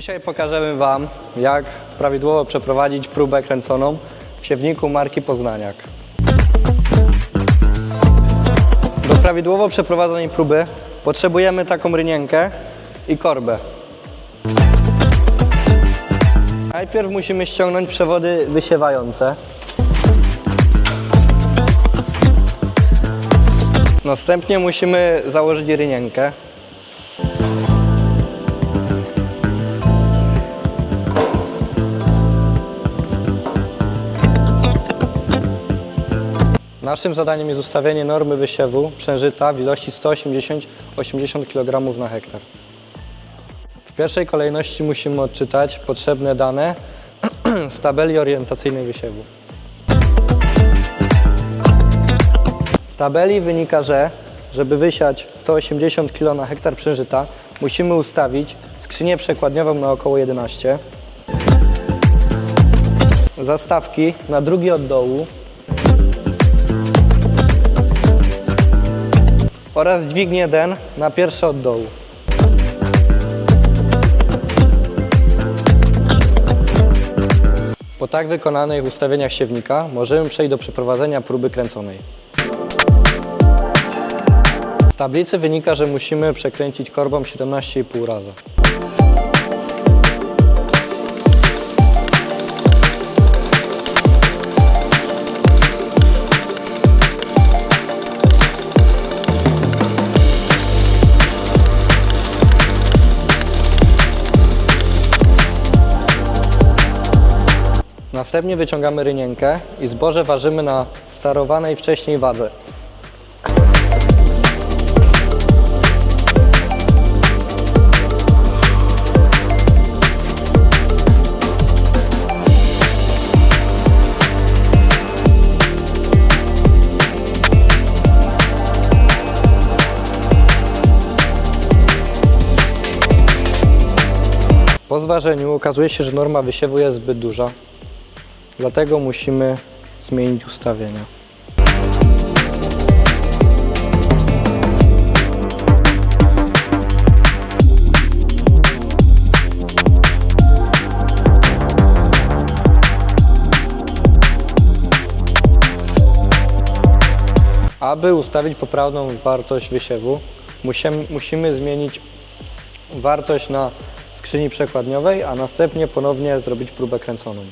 Dzisiaj pokażemy Wam, jak prawidłowo przeprowadzić próbę kręconą w siewniku marki Poznaniak. Do prawidłowo przeprowadzonej próby potrzebujemy taką rynienkę i korbę. Najpierw musimy ściągnąć przewody wysiewające. Następnie musimy założyć rynienkę. Naszym zadaniem jest ustawienie normy wysiewu przężyta w ilości 180-80 kg na hektar. W pierwszej kolejności musimy odczytać potrzebne dane z tabeli orientacyjnej wysiewu. Z tabeli wynika, że żeby wysiać 180 kg na hektar przężyta, musimy ustawić skrzynię przekładniową na około 11, zastawki na drugi od dołu oraz dźwignię den na pierwsze od dołu. Po tak wykonanych ustawieniach siewnika możemy przejść do przeprowadzenia próby kręconej. Z tablicy wynika, że musimy przekręcić korbą 17,5 razy. Następnie wyciągamy rynienkę i zboże ważymy na starowanej wcześniej wadze. Po zważeniu okazuje się, że norma wysiewu jest zbyt duża, dlatego musimy zmienić ustawienia. Aby ustawić poprawną wartość wysiewu, musimy, musimy zmienić wartość na skrzyni przekładniowej, a następnie ponownie zrobić próbę kręconą.